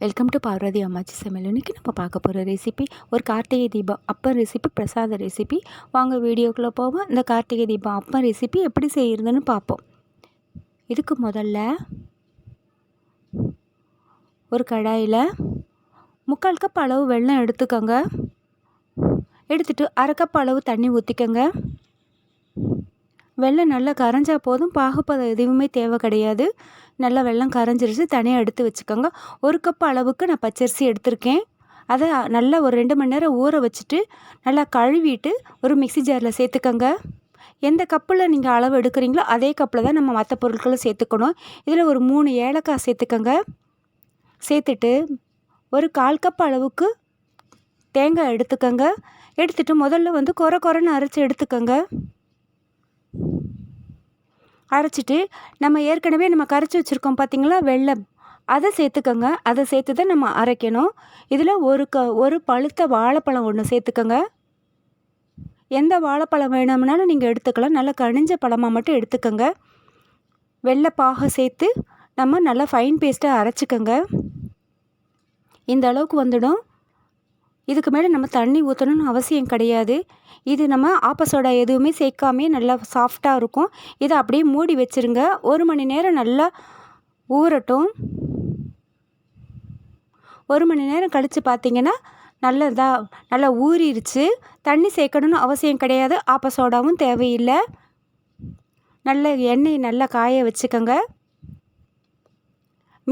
Welcome to Parvati அம்மாச்சி சமையல் இன்றைக்கி நம்ம பார்க்க போகிற ரெசிபி ஒரு கார்த்திகை தீபம் அப்பம் ரெசிபி பிரசாத ரெசிபி வாங்க வீடியோக்குள்ளே போவோம். இந்த கார்த்திகை தீபம் அப்பம் ரெசிபி எப்படி செய்கிறதுன்னு பார்ப்போம். இதுக்கு முதல்ல ஒரு கடாயில் முக்கால் கப் அளவு வெள்ளம் எடுத்துக்கோங்க. எடுத்துகிட்டு அரை கப் அளவு தண்ணி ஊற்றிக்கோங்க வெள்ளம் நல்லா கரைஞ்சா போதும். பாகுப்பதம் எதுவுமே தேவை கிடையாது. நல்லா வெள்ளம் கரைஞ்சிருச்சு. தனியாக எடுத்து வச்சுக்கோங்க. ஒரு கப் அளவுக்கு நான் பச்சரிசி எடுத்திருக்கேன். அதை நல்லா ஒரு ரெண்டு மணி நேரம் ஊற வச்சுட்டு நல்லா கழுவிட்டு ஒரு மிக்சி ஜாரில் சேர்த்துக்கோங்க. எந்த கப்பில் நீங்கள் அளவு எடுக்கிறீங்களோ அதே கப்பில் தான் நம்ம மற்ற பொருட்களும் சேர்த்துக்கணும். இதில் ஒரு மூணு ஏலக்காய் சேர்த்துக்கோங்க. சேர்த்துட்டு ஒரு கால் கப் அளவுக்கு தேங்காய் எடுத்துக்கோங்க. எடுத்துகிட்டு முதல்ல வந்து குறை குறைன்னு அரைச்சி எடுத்துக்கோங்க. அரைச்சிட்டு நம்ம ஏற்கனவே நம்ம கரைச்சி வச்சுருக்கோம் பார்த்திங்களா வெள்ளம் அதை சேர்த்துக்கோங்க. அதை சேர்த்து தான் நம்ம அரைக்கணும். இதில் ஒரு க ஒரு பழுத்த வாழைப்பழம் ஒன்று சேர்த்துக்கோங்க. எந்த வாழைப்பழம் வேணும்னாலும் நீங்கள் எடுத்துக்கலாம். நல்லா கனிஞ்ச பழமாக மட்டும் எடுத்துக்கோங்க. வெள்ளைப்பாக சேர்த்து நம்ம நல்லா ஃபைன் பேஸ்ட்டாக அரைச்சிக்கோங்க. இந்த அளவுக்கு வந்துடும். இதுக்கு மேலே நம்ம தண்ணி ஊற்றணும்னு அவசியம் கிடையாது. இது நம்ம ஆப்பசோடா எதுவுமே சேர்க்காமே நல்லா சாஃப்டாக இருக்கும். இதை அப்படியே மூடி வச்சுருங்க. ஒரு மணி நேரம் நல்லா ஊறட்டும். ஒரு மணி நேரம் கழித்து பார்த்தீங்கன்னா நல்லதாக நல்லா ஊறிடுச்சு தண்ணி சேர்க்கணும்னு அவசியம் கிடையாது. ஆப்பசோடாவும் தேவையில்லை. நல்ல எண்ணெய் நல்லா காய வச்சுக்கோங்க.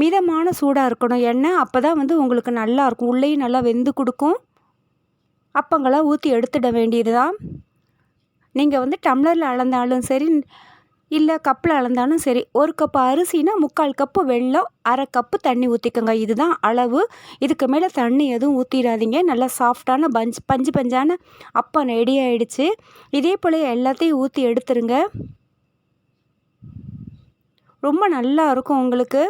மிதமான சூடாக இருக்கணும். எண்ணெய் அப்போ தான் வந்து உங்களுக்கு நல்லாயிருக்கும் உள்ளேயும் நல்லா வெந்து கொடுக்கும். அப்பங்களை ஊற்றி எடுத்துட வேண்டியது தான் நீங்கள் வந்து டம்ளரில் அளந்தாலும் சரி இல்லை கப்பில் அளந்தாலும் சரி ஒரு கப்பு அரிசினா முக்கால் கப்பு வெள்ளம் அரை கப்பு தண்ணி ஊற்றிக்கோங்க இதுதான் அளவு. இதுக்கு மேலே தண்ணி எதுவும் ஊற்றிடாதீங்க நல்லா சாஃப்டான பஞ்ச் பஞ்சு பஞ்சான அப்பம் ரெடி ஆகிடுச்சு இதே போல் எல்லாத்தையும் ஊற்றி எடுத்துருங்க. ரொம்ப நல்லா இருக்கும் உங்களுக்கு.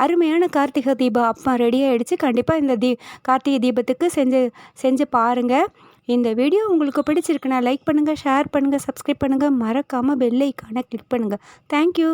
அருமையான கார்த்திகை தீபம் அப்பா ரெடி ஆகிடுச்சு கண்டிப்பாக இந்த தீ கார்த்திகை தீபத்துக்கு செஞ்சு செஞ்சு பாருங்கள் இந்த வீடியோ உங்களுக்கு பிடிச்சிருக்குன்னா லைக் பண்ணுங்கள் ஷேர் பண்ணுங்கள் சப்ஸ்கிரைப் பண்ணுங்கள் மறக்காமல் பெல் ஐக்கானை கிளிக் பண்ணுங்கள் தேங்க்யூ